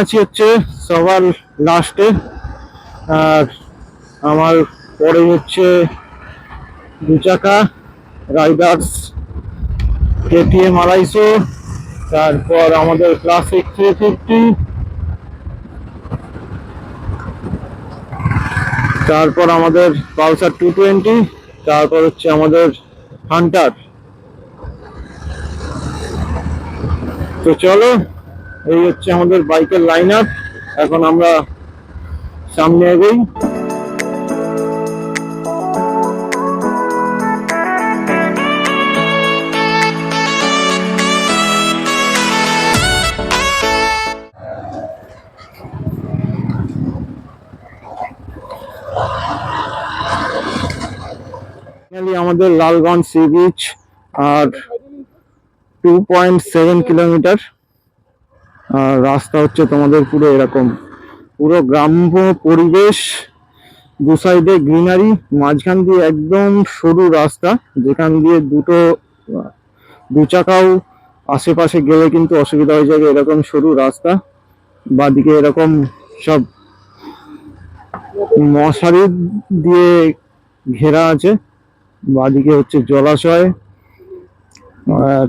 আছি হচ্ছে সবার লাস্টে আর আমার পরে হচ্ছে দু চাকা রাইডার্স কেটিএম আড়াইশো, তারপর আমাদের ক্লাসিক থ্রি ফিফটি তারপর আমাদের পালসার টু টোয়েন্টি তারপর হচ্ছে আমাদের হান্টার। তো চলো এই হচ্ছে আমাদের বাইকের লাইন আপ এখন আমরা সামনে এগোই। আমাদের লালগঞ্জ সি বিচ আর টু পয়েন্ট সেভেন কিলোমিটার রাস্তা হচ্ছে তোমাদের পুরো এরকম। পুরো গ্রাম্য পরিবেশ, দু সাইডে গ্রিনারি মাঝখান দিয়ে একদম সরু রাস্তা, যেখান দিয়ে দুটো, দু চাকাও আশেপাশে গেলে কিন্তু অসুবিধা হয়ে যাবে এরকম সরু রাস্তা। বাদিকে এরকম সব মশারি দিয়ে ঘেরা আছে। বাদিকে হচ্ছে জলাশয়। আর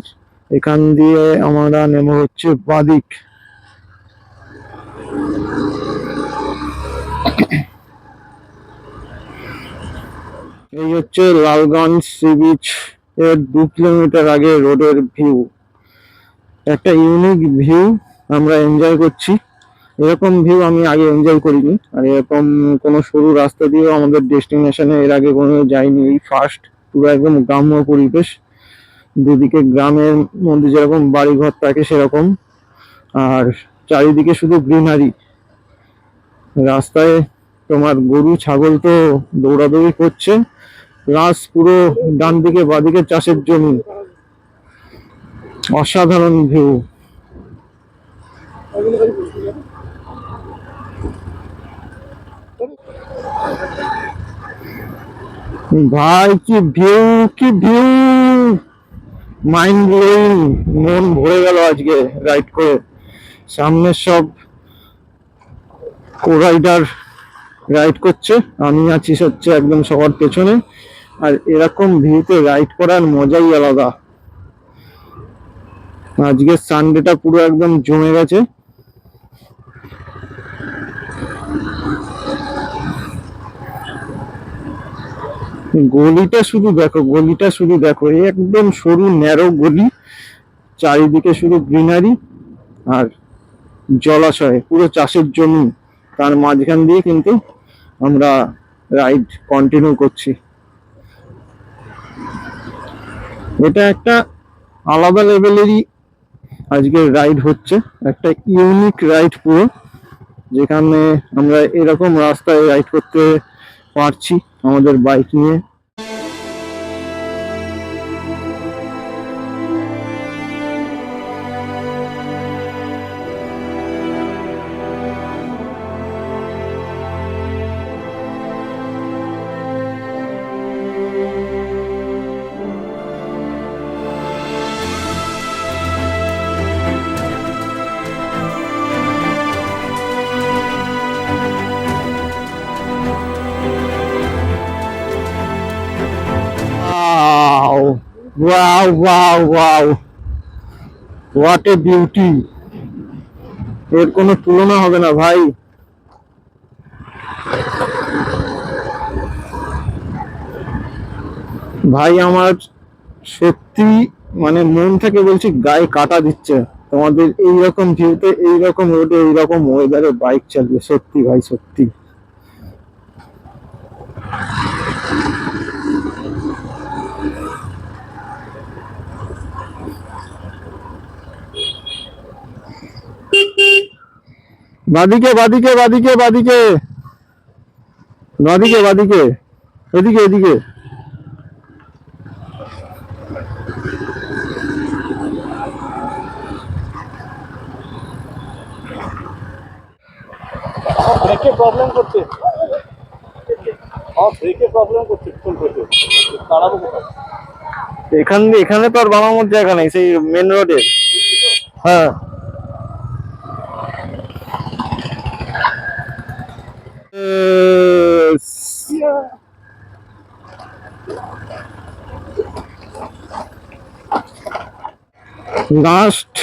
এখান দিয়ে আমরা নেমে হচ্ছে বাদিক। এই হচ্ছে লালগঞ্জ সি বিচ এর দু কিলোমিটার আগে রোডের ভিউ। একটা ইউনিক ভিউ আমরা এনজয় করছি। এরকম ভিউ আমি আগে এনজয় করিনি। আর এরকম কোনো সরু রাস্তা দিয়েও আমাদের ডেস্টিনেশনে এর আগে কোনো যাইনি। এই ফার্স্ট পুরো একদম গ্রাম্য পরিবেশ। দুদিকে গ্রামের মধ্যে যেরকম বাড়িঘর থাকে সেরকম। আর চারিদিকে শুধু গ্রিনারি। রাস্তায় তোমার গরু, ছাগল তো দৌড়াদৌড়ি করছে। প্লাস পুরো ডান দিকে বাদিকে চাষের জমি। অসাধারণ ভিউ ভাই, কি ভিউ কি ভিউ মাইন্ড ব্লোয়িং মন ভরে গেল আজকে রাইড করে। সামনে সব রাইডার রাইড করছে। আমি আছি হচ্ছে একদম সবার পেছনে। আর এরকম ভিউতে রাইড করার মজাই আলাদা। আজকে সানডেটা পুরো একদম জমে গেছে। গলিটা শুধু দেখো, গলিটা শুধু দেখো। একদম সরু ন্যারো গলি। চারিদিকে শুধু গ্রিনারি আর জলাশয়, পুরো চাষের জমি তার মাঝখান দিয়ে কিন্তু আমরা রাইড কন্টিনিউ করছি। এটা একটা আলাদা লেভেলেরই আজকে রাইড হচ্ছে। একটা ইউনিক রাইড পুরো, যেখানে আমরা এরকম রাস্তায় রাইড করতে পারছি আমাদের বাইক নিয়ে। Wow, wow, wow! What a beauty! এর কোনো তুলনা হবে না ভাই ভাই আমার সত্যি মানে মন থেকে বলছি গায়ে কাটা দিচ্ছে তোমাদের এইরকম ভিউতে এইরকম রোডে এইরকম ওয়েদারে বাইক চালিয়ে সত্যি ভাই সত্যি বাদিকে বাদিকে বাদিকে বাদিকে। বাদিকে বাদিকে। এদিকে এদিকে। ব্রেকে প্রবলেম করছে। হ্যাঁ ব্রেকে প্রবলেম করছে ফুল ব্রেকে দাঁড়াবো এখান দিয়ে এখানে তো আর বানানোর জায়গা নেই সেই মেন রোডে হ্যাঁ। লাস্ট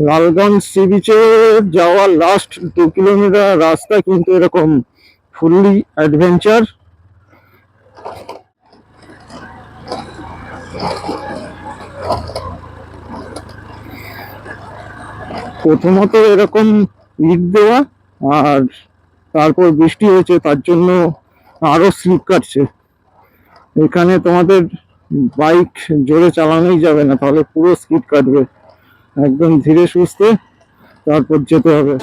লালগঞ্জ সি বিচে যাওয়ার লাস্ট দু কিলোমিটার রাস্তা কিন্তু এরকম ফুললি অ্যাডভেঞ্চার প্রথমত এরকম ইট দেওয়া আর তারপর বৃষ্টি হয়েছে, তার জন্য আরও স্লিপ কাটছে। এখানে তোমাদের বাইক জোরে চালানোই যাবে না, তাহলে পুরো স্পিড কাটবে। একদম ধীরে সুস্থে তারপর যেতে হবে।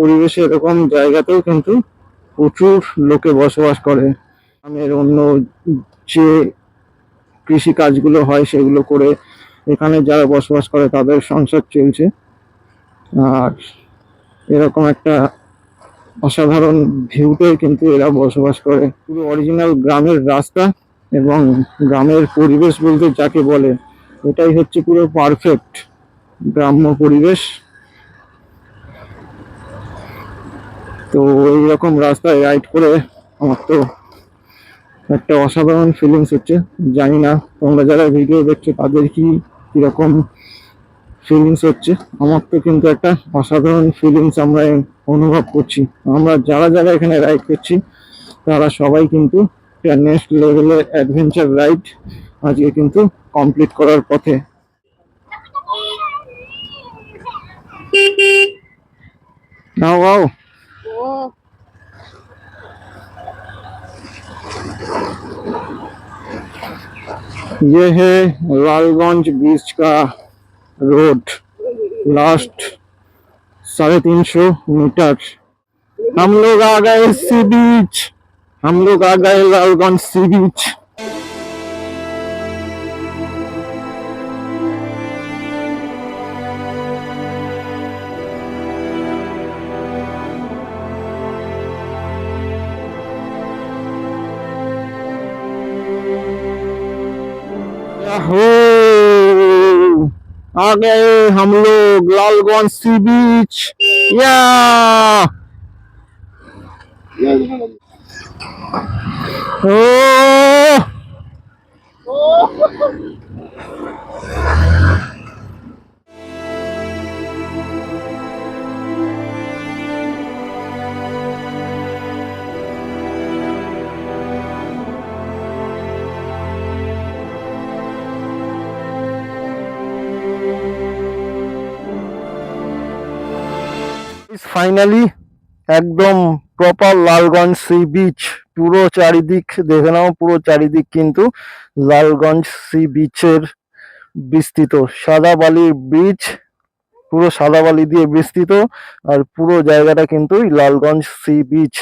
পরিবেশে, এরকম জায়গাতেও কিন্তু প্রচুর লোকে বসবাস করে। গ্রামের অন্য যে কৃষি কাজগুলো হয়, সেগুলো করে এখানে যারা বসবাস করে, তাদের সংসার চলছে। আর এরকম একটা অসাধারণ ভিউতে কিন্তু এরা বসবাস করে। পুরো অরিজিনাল গ্রামের রাস্তা এবং গ্রামের পরিবেশ বলতে যাকে বলে, এটাই হচ্ছে পুরো পারফেক্ট গ্রাম্য পরিবেশ। তো এইরকম রাস্তায় রাইড করে আমার তো একটা অসাধারণ ফিলিংস হচ্ছে। জানি না তোমরা যারা ভিডিও দেখছ তাদের কি কীরকম ফিলিংস হচ্ছে। আমার তো কিন্তু একটা অসাধারণ ফিলিংস আমরা অনুভব করছি। আমরা যারা যারা এখানে রাইড করছি তারা সবাই কিন্তু নেক্সট লেভেলের অ্যাডভেঞ্চার রাইড আজকে কিন্তু কমপ্লিট করার পথে। নাও আও ये है लालगंज बीच का रोड लास्ट साढ़े तीन सौ मीटर हम लोग आ गए सी बीच हम लोग आ गए लालगंज सी बीच आ गए हम लोग लालगंज सी बीच। या। ओ। ফাইনালি একদম প্রপার লালগঞ্জ সি বিচ পুরো চারিদিক, দেখে নাও, পুরো চারিদিক কিন্তু লালগঞ্জ সি বিচের বিস্তৃত। সাদা বালির বিচ পুরো সাদা বালি দিয়ে বিস্তৃত, আর পুরো জায়গাটা কিন্তু লালগঞ্জ সি বিচ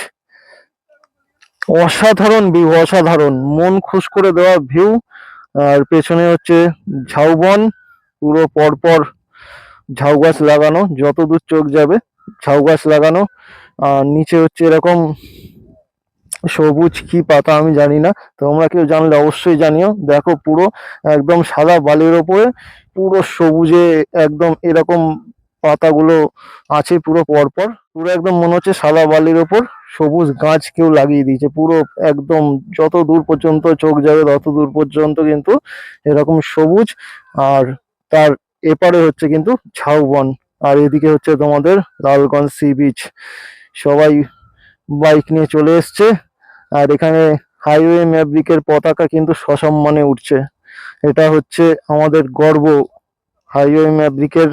অসাধারণ ভিউ অসাধারণ। মন খুশ করে দেওয়া ভিউ আর পেছনে হচ্ছে ঝাউবন, পুরো পরপর ঝাউ গাছ লাগানো যত দূর চোখ যাবে ঝাউ গাছ লাগানো। আর নিচে হচ্ছে এরকম সবুজ কি পাতা আমি জানি না। তোমরা কেউ জানলে অবশ্যই জানিও। দেখো পুরো একদম সাদা বালির ওপরে পুরো সবুজে একদম এরকম পাতাগুলো আছে পুরো পরপর। পুরো একদম মনে হচ্ছে সাদা বালির ওপর সবুজ গাছ কেউ লাগিয়ে দিয়েছে। পুরো একদম যত দূর পর্যন্ত চোখ যাবে তত দূর পর্যন্ত কিন্তু এরকম সবুজ। আর তার এপারে হচ্ছে কিন্তু ঝাউবন। আর এদিকে হচ্ছে তোমাদের লালগঞ্জ সি বিচ। সবাই বাইক নিয়ে চলে এসছে। আর এখানে হাইওয়ে ম্যাব্রিকের পতাকা কিন্তু সসম্মানে উঠছে। এটা হচ্ছে আমাদের গর্ব। হাইওয়ে ম্যাব্রিকের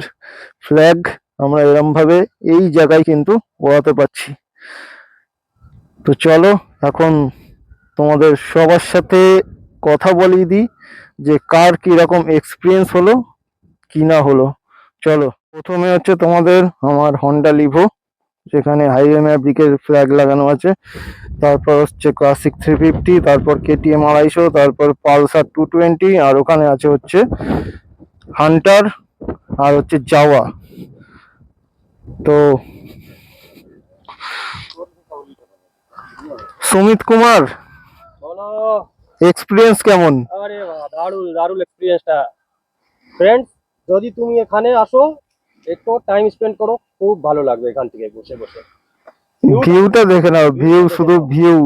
ফ্ল্যাগ আমরা এরমভাবে এই জায়গায় কিন্তু ওড়াতে পারছি। তো চলো, এখন তোমাদের সবার সাথে কথা বলিয়ে দিই যে কার কীরকম এক্সপিরিয়েন্স হলো, কি না হলো। চলো। প্রথমে হচ্ছে তোমাদের আমার হন্ডা লিভো যেখানে হাইওয়ে ম্যাব্রিকের ফ্ল্যাগ লাগানো আছে। তারপর হচ্ছে ক্লাসিক থ্রি ফিফটি তারপর কেটিএম আড়াইশো তারপর পালসার টু টোয়েন্টি আর ওখানে আছে হচ্ছে হান্টার আর হচ্ছে জাওয়া তো সুমিত কুমার এক্সপিরিয়েন্স কেমন? আরে দারুণ দারুণ এক্সপিরিয়েন্সটা ফ্রেন্ডস যদি তুমি এখানে আসো একটু টাইম স্পেন্ড করো খুব ভালো লাগবে এখান থেকে বসে বসে। ভিউটা দেখে নাও ভিউ শুধু ভিউ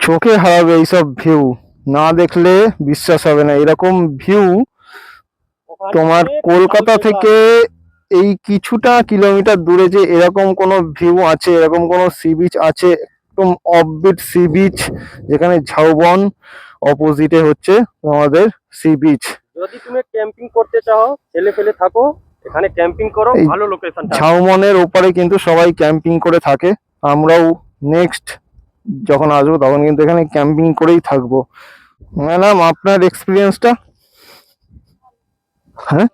চোখে হারাবে এইসব ভিউ না দেখলে বিশ্বাস হবে না এরকম ভিউ তোমার কলকাতা থেকে এই কিছুটা কিলোমিটার দূরে যে এরকম কোনো ভিউ আছে এরকম কোনো সি বিচ আছে একদম অফবিট সি বিচ যেখানে ঝাউবন অপোজিটে হচ্ছে তোমাদের সি বিচ যদি তুমি ক্যাম্পিং করতে চাও ছেলে ফেলে থাকো এখানে ক্যাম্পিং করো ভালো লোকেশনটা ঝাউমনের ওপারে কিন্তু সবাই ক্যাম্পিং করে থাকে। আমরাও নেক্সট যখন আসব তখন কিন্তু এখানে ক্যাম্পিং করেই থাকব। ম্যাডাম আপনার এক্সপিরিয়েন্সটা হ্যাঁ?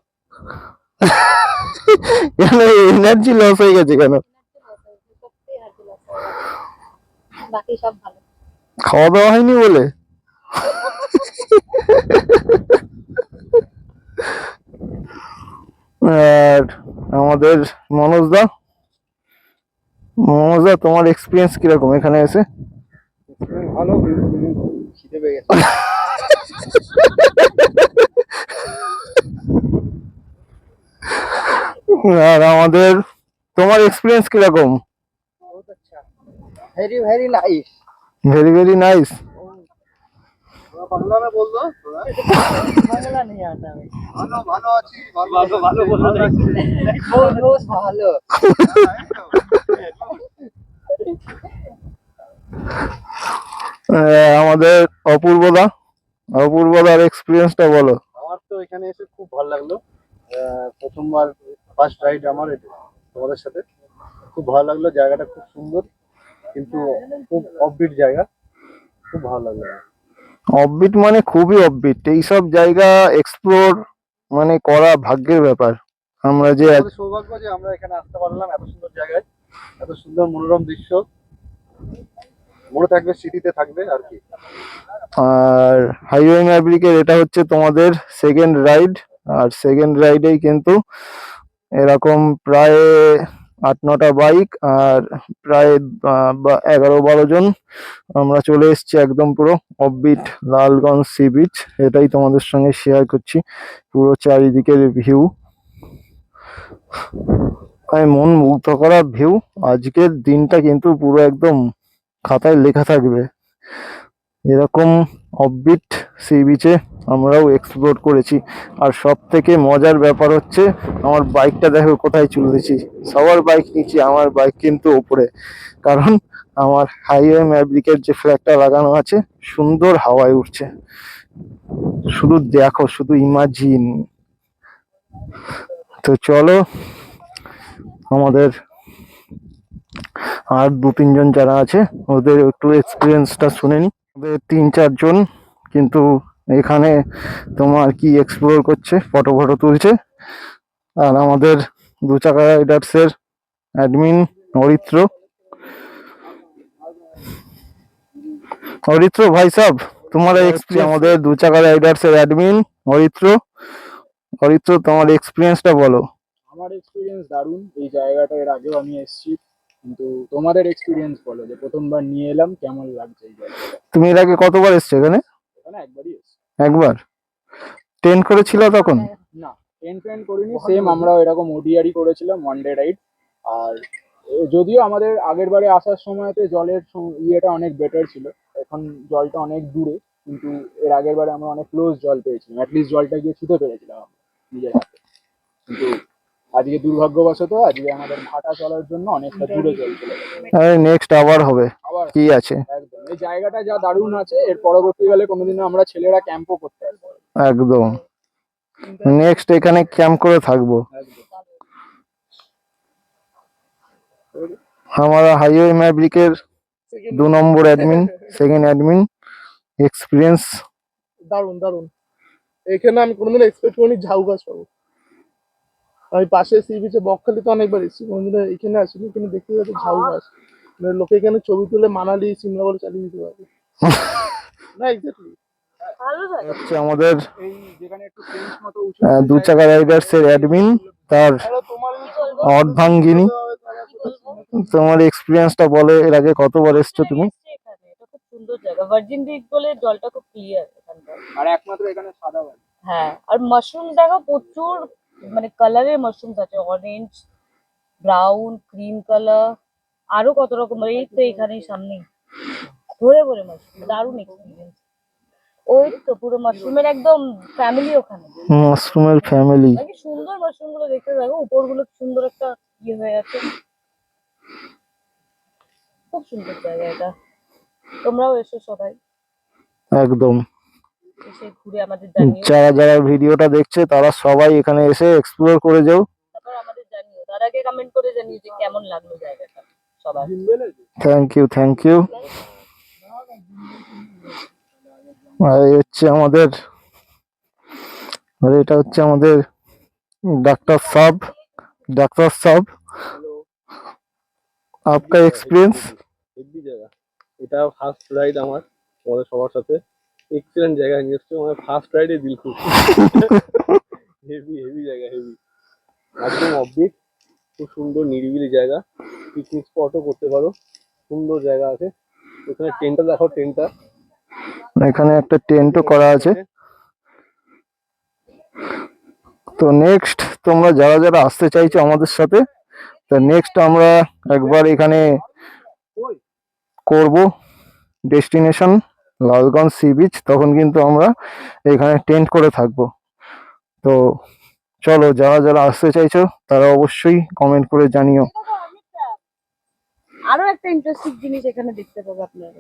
কেন এনার্জি লস হয়ে গেছে কেন? খাওয়া দাওয়া হয়নি বলে? আর আমাদের মনোজদা মনোজদা তোমার এক্সপিরিয়েন্স কীরকম এখানে এসে? ভালো খিদে পেয়ে গেছে। আর আমাদের তোমার এক্সপিরিয়েন্স কীরকম? Very very nice very very nice হ্যাঁ, আমাদের অপূর্বদা অপূর্বদার এক্সপিরিয়েন্সটা বলো। আমার তো এখানে এসে খুব ভালো লাগল। প্রথমবার ফার্স্ট রাইড আমার এটা তোমাদের সাথে। খুব ভালো লাগল জায়গাটা খুব সুন্দর কিন্তু খুব অফবিট জায়গা। খুব ভালো লাগল। অফবিট মানে খুবই অফবিট এইসব জায়গা এক্সপ্লোর মানে করা ভাগ্যের ব্যাপার। আমরা যে সৌভাগ্য যে আমরা এখানে আসতে পারলাম এত সুন্দর জায়গায় এত সুন্দর মনোরম দৃশ্য। মনে থাকবে স্মৃতিতে থাকবে আর কি। আর হাইওয়ে ম্যাব্রিকের এটা হচ্ছে তোমাদের সেকেন্ড রাইড আর সেকেন্ড রাইডেই কিন্তু এরকম প্রায় আট, নটা বাইক আর প্রায় এগারো, বারো জন আমরা চলে এসেছি একদম পুরো অফবিট লালগঞ্জ সি বিচ এটাই তোমাদের সঙ্গে শেয়ার করছি। পুরো চারিদিকের ভিউ আমি মন মুগ্ধ করা ভিউ আজকের দিনটা কিন্তু পুরো একদম খাতায় লেখা থাকবে। এরকম অফবিট সি বিচে আমরাও এক্সপ্লোর করেছি। আর সব থেকে মজার ব্যাপার হচ্ছে, আমার বাইকটা দেখো কোথায় চলেছি সবার বাইক নিচে, আমার বাইক কিন্তু ওপরে কারণ আমার হাইওয়ে ম্যাব্রিকের যে ফ্ল্যাগটা লাগানো আছে, সুন্দর হাওয়ায় উঠছে। শুধু দেখো, শুধু ইমাজিন তো চলো, আমাদের আর দু তিনজন যারা আছে, ওদের একটু এক্সপিরিয়েন্সটা শুনে নি। ওদের তিন চারজন কিন্তু এখানে তোমার কি এক্সপ্লোর করছে? ফটো ফটো তুলছে। আর আমাদের দু চাকা রাইডার্সের অ্যাডমিন অরিত্র। অরিত্র ভাই সাহ তোমার এক্সপিরিয়েন্স আমাদের দু চাকা রাইডার্সের অ্যাডমিন অরিত্র। অরিত্র তোমার এক্সপিরিয়েন্সটা বলো। আমার এক্সপিরিয়েন্স দারুণ। এই জায়গাটা এর আগেও আমি এসেছি। কিন্তু তোমাদের এক্সপিরিয়েন্স বলো যে প্রথমবার নিয়ে এলাম কেমন লাগছে এই জায়গাটা? তুমি এর আগে কতবার এসছো এখানে? এখানে একবারই এসেছি। একবার? টেন্ট করেছিল তখন? না টেন ফেন করিনি সেম আমরা এরকম ওডিআরই করেছিলাম ওয়ান ডে রাইড আর যদিও আমাদের আগের বারে আসার সময়তে জলের ইয়েটা অনেক বেটার ছিল এখন জলটা অনেক দূরে কিন্তু এর আগের বারে আমরা অনেক ক্লোজ জল পেয়েছিলাম অ্যাটলিস্ট জলটা গিয়ে ছুতে পেরেছিলাম আমরা নিজের হাতে। কিন্তু আজকে দুর্ভাগ্যবশত আজকে আমাদের হাঁটা চলার জন্য অনেকটা দূরে জল চলে গেছে। নেক্সট আবার হবে কি আছে? একদম। এই জায়গাটা যা দারুণ আছে এর পরবর্তীকালে কোনোদিনও আমরা ছেলেরা ক্যাম্পও করতে পারব একদম। নেক্সট এখানে ক্যাম্প করে থাকব। আমরা হাইওয়ে ম্যাভরিকের দু নম্বর অ্যাডমিন সেকেন্ড অ্যাডমিন এক্সপিরিয়েন্স দারুণ দারুণ। এখানে আমি কোনোদিন এক্সপেক্ট করিনি ঝাউ গাছ পাবো। আমি পাশে সি বিচে বকখালিতে অনেকবার এসেছি কোনোদিন এখানে আসিনি কিন্তু দেখতে যাচ্ছি ঝাউ গাছ। মানে লোকে এখানে ছবি তুলে মানালি সিমলা বলে চালিয়ে দিতে পারবে। না এক্স্যাক্টলি ভালো জায়গা হচ্ছে আমাদের এই যেখানে একটু ফ্রেঞ্চ মতো উঁচু আহ, দু চাকা রাইডার্স এর অ্যাডমিন তার তোমার অর্ধাঙ্গিনী। তোমার এক্সপিরিয়েন্সটা বলে এর আগে কতবার এসছো তুমি? এটা খুব সুন্দর জায়গা। ভার্জিন বলে জলটা খুব ক্লিয়ার এখানকার। আর একমাত্র এখানে সাদা হ্যাঁ আর মাশরুম দেখো প্রচুর মানে কালারের মাশরুমস আছে। অরেঞ্জ ব্রাউন ক্রিম কালার আরও কত রকম এই তো এখানেই সামনেই। ভরে ভরে মাশরুম দারুণ এক্সপিরিয়েন্স ওই তো পুরো মাশরুমের একদম ফ্যামিলি ওখানে। মাশরুমের ফ্যামিলি সুন্দর মাশরুমগুলো দেখতে দেখো উপরগুলো সুন্দর একটা ইয়ে হয়ে আছে। খুব সুন্দর জায়গা এটা। তোমরাও এসো সবাই। একদম। এসে ঘুরে আমাদের জানিও। যারা যারা ভিডিওটা দেখছে তারা সবাই এখানে এসে এক্সপ্লোর করে যাও। তারপর আমাদের জানিও। তার আগে কমেন্ট করে জানিও যে কেমন লাগল জায়গাটা। থ্যাংক ইউ থ্যাংক ইউ এই হচ্ছে আমাদের আর এটা হচ্ছে আমাদের ডাক্তার সাব ডাক্তার সাব। আপনার এক্সপিরিয়েন্স হেভি জায়গা। এটা ফার্স্ট রাইড আমার তোমাদের সবার সাথে। এক্সিলেন্ট জায়গা নিয়ে এসছো আমার ফার্স্ট রাইডে দিল খুব। হেভি হেভি জায়গা হেভি একদম অববিট খুব সুন্দর নিরিবিলি জায়গা। পিকনিক স্পটও করতে পারো। সুন্দর জায়গা আছে। এখানে টেন্টটা দেখো টেন্টটা এখানে একটা টেন্টও করা আছে। তো নেক্সট তোমরা যারা যারা আসতে চাইছো আমাদের সাথে তো নেক্সট আমরা একবার এখানে করব ডেস্টিনেশন লালগঞ্জ সি বিচ তখন কিন্তু আমরা এখানে টেন্ট করে থাকব। তো চলো যারা যারা আসতে চাইছো তারা অবশ্যই কমেন্ট করে জানিও। আরও একটা ইন্টারেস্টিং জিনিস এখানে দেখতে পাবো আপনারা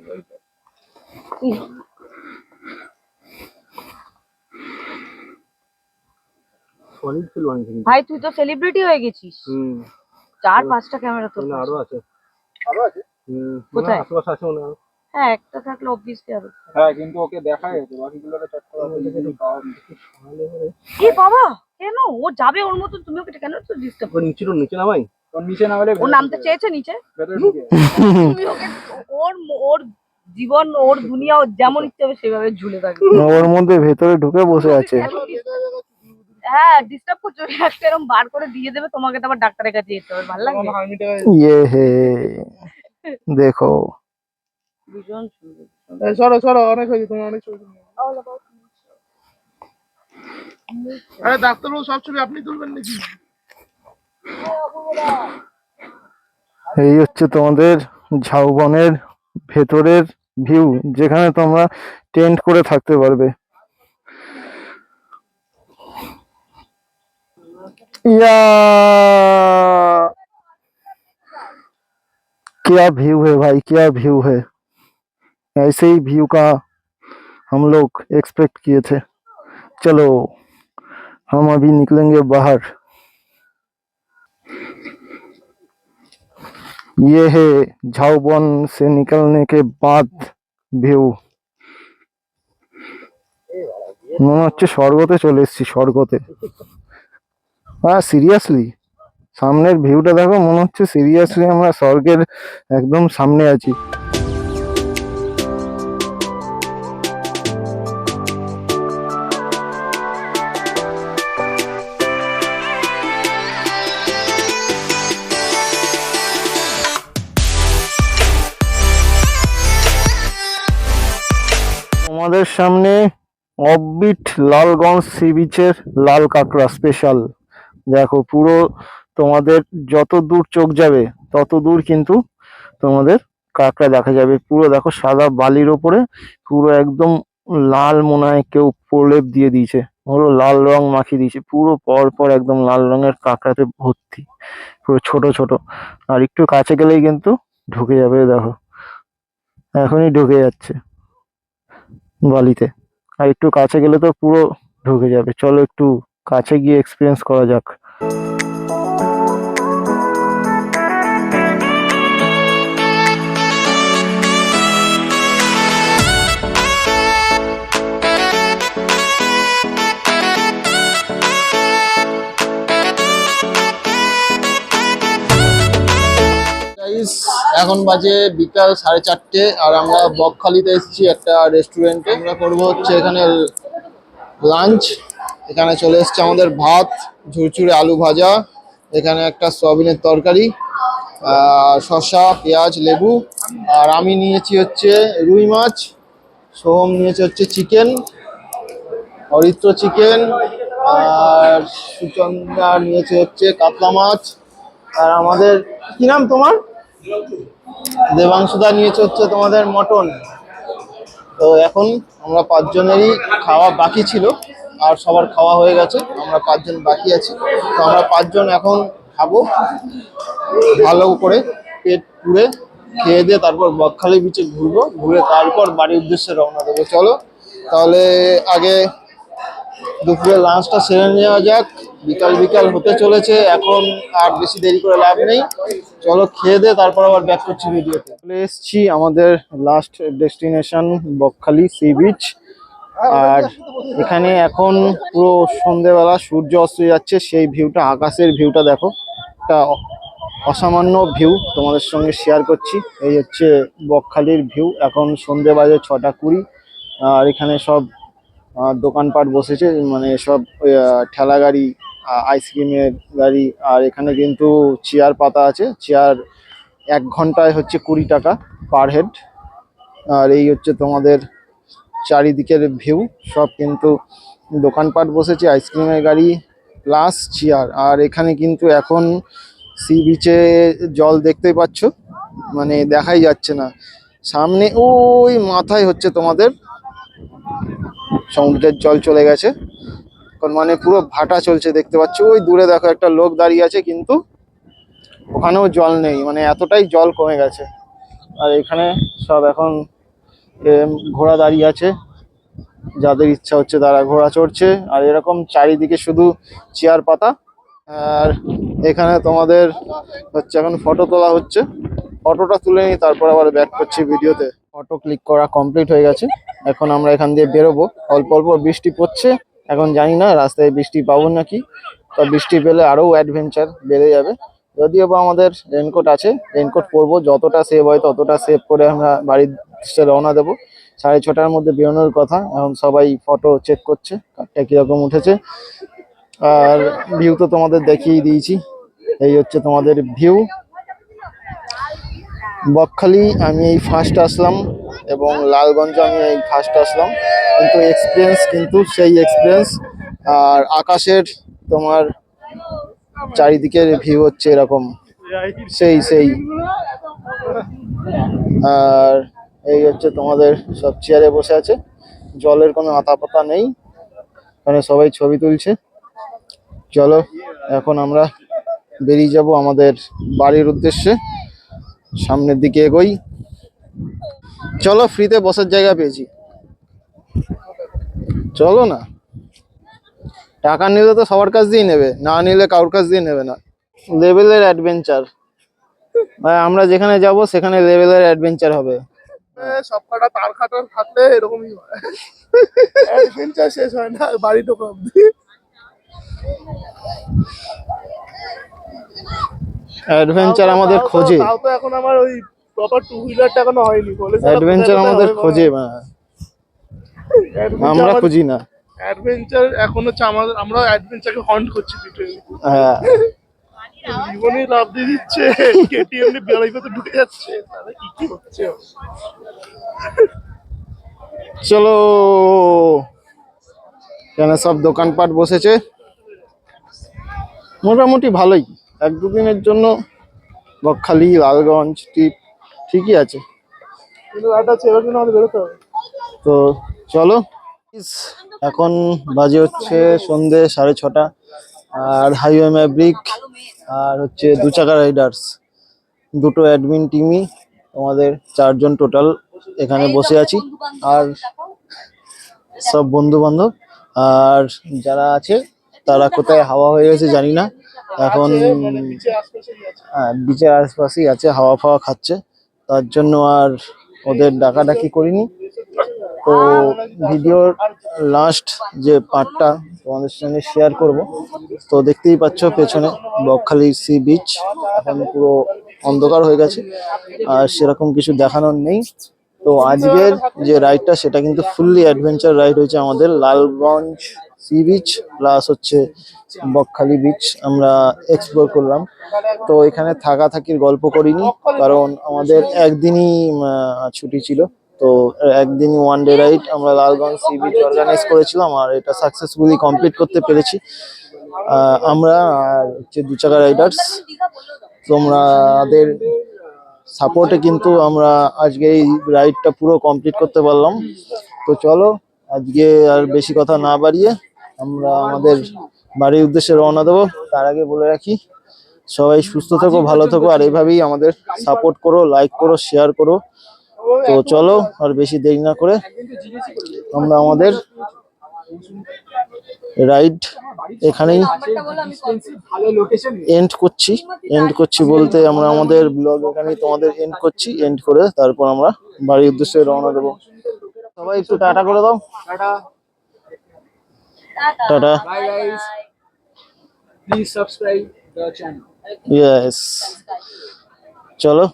ভাই তুই তো সেলিব্রিটি হয়ে গেছিস। চার পাঁচটা ক্যামেরা তোর ওখানে আরও আছে। আরও আছে? হুম কোথায়? আশেপাশে আছে মনে হয়। হ্যাঁ একটা থাকলে অবভিয়াসলি আরও হ্যাঁ কিন্তু ওকে দেখা গেছে বাকিগুলোকে চট করে কি বাবা কেন? ও যাবে ওর মতন তুমি ওকে কেন তো ডিস্টার্ব নিচে নিচে নামাই? ওর ওর জীবন ওর দুনিয়া ওর যেমন ইচ্ছে হবে সেভাবে ঝুলে থাকবে। ওর মধ্যে ভেতরে ঢুকে বসে আছে। হ্যাঁ ডিস্টার্ব করছ। একটা এরকম বার করে দিয়ে দেবে তোমাকে তো আবার ডাক্তারের কাছে যেতে হবে। ভালো লাগবে ইয়ে হে। দেখো। সরো সরো অনেক হয়েছে তোমার অনেক ছবি আরে ডাক্তারবাবু সব ছবি আপনি তুলবেন নাকি? এই হচ্ছে তোমাদের ঝাউবনের ভেতরের ভিউ যেখানে তোমরা টেন্ট করে থাকতে পারবে या क्या व्यू है भाई क्या व्यू है ऐसे ही व्यू का हम लोग एक्सपेक्ट किए थे चलो हम अभी निकलेंगे बाहर ये है झाउबन से निकलने के बाद ভিউ মনে হচ্ছে স্বর্গতে চলে এসেছি স্বর্গতে হ্যাঁ সিরিয়াসলি সামনের ভিউটা দেখো মনে হচ্ছে সিরিয়াসলি আমরা স্বর্গের একদম সামনে আছি তোমাদের সামনে অফবিট লালগঞ্জ সি বিচের লাল কাঁকড়া স্পেশাল দেখো পুরো তোমাদের যত দূর চোখ যাবে, তত দূর কিন্তু তোমাদের কাঁকড়া দেখা যাবে। পুরো দেখো সাদা বালির ওপরে পুরো একদম লাল মনে হয় কেউ প্রলেপ দিয়ে দিয়েছে। পুরো লাল রং মাখিয়ে দিয়েছে। পুরো পর পর একদম লাল রঙের কাঁকড়াতে ভর্তি। পুরো ছোট ছোট। আর একটু কাছে গেলেই কিন্তু ঢুকে যাবে, দেখো। এখনই ঢুকে যাচ্ছে। বালিতে। আর একটু কাছে গেলে তো পুরো ঢুকে যাবে। চলো একটু কাছে গিয়ে এক্সপিরিয়েন্স করা যাক। এখন বাজে বিকাল সাড়ে চারটে আর আমরা বকখালিতে এসেছি একটা রেস্টুরেন্টে আমরা করব হচ্ছে এখানে লাঞ্চ এখানে চলে এসেছে আমাদের ভাত, ঝুরঝুরে আলু ভাজা, এখানে একটা সয়াবিনের তরকারি শসা, পেঁয়াজ, লেবু। আর আমি নিয়েছি হচ্ছে রুই মাছ, সোহম নিয়েছে হচ্ছে চিকেন অরিত্র চিকেন আর সুচন্দা নিয়েছে হচ্ছে কাতলা মাছ। আর আমাদের, কি নাম তোমার? দেবাংশুদা নিয়েছে হচ্ছে তোমাদের মটন। তো এখন আমরা পাঁচজনেরই খাওয়া বাকি ছিল, আর সবার খাওয়া হয়ে গেছে, আমরা পাঁচজন বাকি আছি। তো আমরা পাঁচজন এখন খাব, ভালো করে পেট পুড়ে খেয়ে দিয়ে তারপর বকখালি বিচে ঘুরবো, ঘুরে তারপর বাড়ির উদ্দেশ্যে রওনা দেবো। চলো, তাহলে আগে দুপুরে লাঞ্চটা সেরে নেওয়া যাক। বিকাল বিকাল হতে চলেছে, এখন আর বেশি দেরি করে লাভ নেই। চলো খেয়ে দে, তারপর আবার ব্যাক করছি ভিডিওতে। চলে এসেছি আমাদের last destination Bakkhali sea beach আর এখানে এখন পুরো সন্ধেবেলা, সূর্য অস্ত যাচ্ছে, সেই ভিউটা আকাশের ভিউটা দেখো। একটা অসামান্য ভিউ তোমাদের সঙ্গে শেয়ার করছি। এই হচ্ছে বকখালির ভিউ এখন সন্ধে বাজে ছটা কুড়ি। আর এখানে সব দোকানপাট বসেছে মানে সব ঠেলা গাড়ি আইসক্রিমের গাড়ি, আর এখানে কিন্তু চেয়ার পাতা আছে। চেয়ার এক ঘন্টায় হচ্ছে কুড়ি টাকা পার হেড আর এই হচ্ছে তোমাদের চারিদিকের ভিউ সব কিন্তু দোকানপাট বসেছে, আইসক্রিমের গাড়ি প্লাস চেয়ার। আর এখানে কিন্তু এখন সি বিচে জল দেখতেই পাচ্ছ মানে দেখাই যাচ্ছে না। সামনে ওই মাথায় হচ্ছে তোমাদের সমুদ্রের জল চলে গেছে। মানে পুরো ভাটা চলছে, দেখতে পাচ্ছ? ওই দূরে দেখো একটা লোক দাঁড়িয়ে আছে, কিন্তু ওখানেও জল নেই মানে এতটাই জল কমে গেছে। আর এখানে সব এখন ঘোড়া দাঁড়িয়ে আছে, যাদের ইচ্ছা হচ্ছে তারা ঘোড়া চড়ছে। আর এরকম চারিদিকে শুধু চেয়ার পাতা। আর এখানে তোমাদের হচ্ছে এখন ফটো তোলা হচ্ছে। ফটোটা তুলে নিই, তারপর আবার ব্যাক করছি ভিডিওতে। ফটো ক্লিক করা কমপ্লিট হয়ে গেছে। এখন আমরা এখান দিয়ে বেরোবো। অল্প অল্প বৃষ্টি পড়ছে। এখন জানি না, রাস্তায় বৃষ্টি পাবো নাকি। তা বৃষ্টি পেলে আরও অ্যাডভেঞ্চার বেড়ে যাবে। যদিও বা আমাদের রেনকোট আছে রেনকোট পরবো, যতটা সেভ হয় ততটা সেভ করে আমরা বাড়ির রওনা দেবো। সাড়ে ছটার মধ্যে বেরোনোর কথা, এখন সবাই ফটো চেক করছে, কারটা কীরকম উঠেছে। আর ভিউ তো তোমাদের দেখিয়ে দিয়েছি, এই হচ্ছে তোমাদের ভিউ বকখালি, আমি এই ফার্স্ট আসলাম এবং লালগঞ্জ আমি এই ফার্স্ট আসলাম। কিন্তু এক্সপিরিয়েন্স কিন্তু সেই এক্সপিরিয়েন্স আর আকাশের তোমার চারিদিকের ভিউ হচ্ছে এরকম। সেই সেই। আর এই হচ্ছে তোমাদের সব চেয়ারে বসে আছে। জলের কোনো আতাপাতা নেই। এখানে সবাই ছবি তুলছে। চলো, এখন আমরা বেরিয়ে যাব আমাদের বাড়ির উদ্দেশ্যে। সামনের দিকে এগোই। চলো ফ্রিতে বসার জায়গা পেয়েছি। চলো না। টাকা নিলে তো সবার কাছ দিয়েই নেবে, না নিলে কারোর কাছ দিয়ে নেবে না। লেভেলের অ্যাডভেঞ্চার আমরা যেখানে যাব, সেখানে লেভেলের অ্যাডভেঞ্চার হবে। সব কটা তার এরকমই হয়। অ্যাডভেঞ্চার শেষ হয় না, বাড়ি ঢোকা অ্যাডভেঞ্চার আমাদের খোঁজে। তাও তো এখন আমার ওই প্রপার টু হুইলারটা এখনও হয়নি বলে অ্যাডভেঞ্চার আমাদের খোঁজে আমরা খুঁজি না। অ্যাডভেঞ্চার এখন হচ্ছে আমাদের আমরা অ্যাডভেঞ্চারকে হন্ট করছি হ্যাঁ। জীবনে লাভ দিয়ে দিচ্ছে কেটিএম নিয়ে বেড়াই পথে ঢুকে যাচ্ছে তাহলে কি কি হচ্ছে? চলো। এখানে সব দোকানপাট বসেছে। মোটামুটি ভালোই। এক দুদিনের জন্য বকখালি লালগঞ্জ টিপ ঠিকই আছে। তো চলো এখন বাজে হচ্ছে সন্ধে সাড়ে ছটা আর হাইওয়ে ম্যাব্রিক আর হচ্ছে দু চাকা রাইডার্স দুটো অ্যাডমিন টিমই আমাদের চারজন টোটাল এখানে বসে আছি আর সব বন্ধু বান্ধব আর যারা আছে তারা কোথায় হাওয়া হয়ে গেছে জানি না এখন মানে নিচে আশপাশেই হ্যাঁ বিচের আশপাশেই আছে হাওয়া ফাওয়া খাচ্ছে। তার জন্য আর ওদের ডাকাডাকি করিনি। তো ভিডিওর লাস্ট যে পার্টটা তোমাদের সঙ্গে শেয়ার করব। তো দেখতেই পাচ্ছ পেছনে বকখালি সি বিচ এখন পুরো অন্ধকার হয়ে গেছে। আর সেরকম কিছু দেখানোর নেই। তো আজকের যে রাইডটা সেটা কিন্তু ফুললি অ্যাডভেঞ্চার রাইড হয়েছে আমাদের লালগঞ্জ সি বিচ প্লাস হচ্ছে বকখালি বিচ আমরা এক্সপ্লোর করলাম। তো এখানে থাকা থাকির গল্প করিনি, কারণ আমাদের একদিনই ছুটি ছিল। তো একদিনই ওয়ান ডে রাইড আমরা লালগঞ্জ সি বিচ অর্গানাইজ করেছিলাম আর এটা সাকসেসফুলি কমপ্লিট করতে পেরেছি। আমরা আর হচ্ছে দু চাকা রাইডার্স তোমাদের সাপোর্টে কিন্তু আমরা আজকে এই রাইডটা পুরো কমপ্লিট করতে পারলাম। তো চলো আজকে আর বেশি কথা না বাড়িয়ে আমরা আমাদের বাড়ির উদ্দেশ্যে রওনা দেবো। তার আগে বলে রাখি, সবাই সুস্থ থেকো, ভালো থেকো, আর এইভাবেই আমাদের সাপোর্ট করো লাইক করো শেয়ার করো। তো চলো, আর বেশি দেরি না করে আমরা আমাদের রাইড এখানেই এন্ড করছি। এন্ড করছি বলতে আমরা আমাদের ব্লগ এখানেই তোমাদের এন্ড করছি। এন্ড করে তারপর আমরা বাড়ির উদ্দেশ্যে রওনা দেবো। সবাই একটু টাটা করে দাও। Tata. Tata. Bye guys please subscribe the channel yes চলো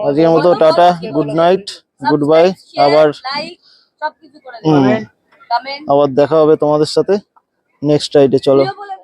আজকের মতো tata good night good bye আবার লাইক সবকিছু করে হুম, কমেন্ট আবার দেখা হবে তোমাদের সাথে নেক্সট রাইডে চলো। বলে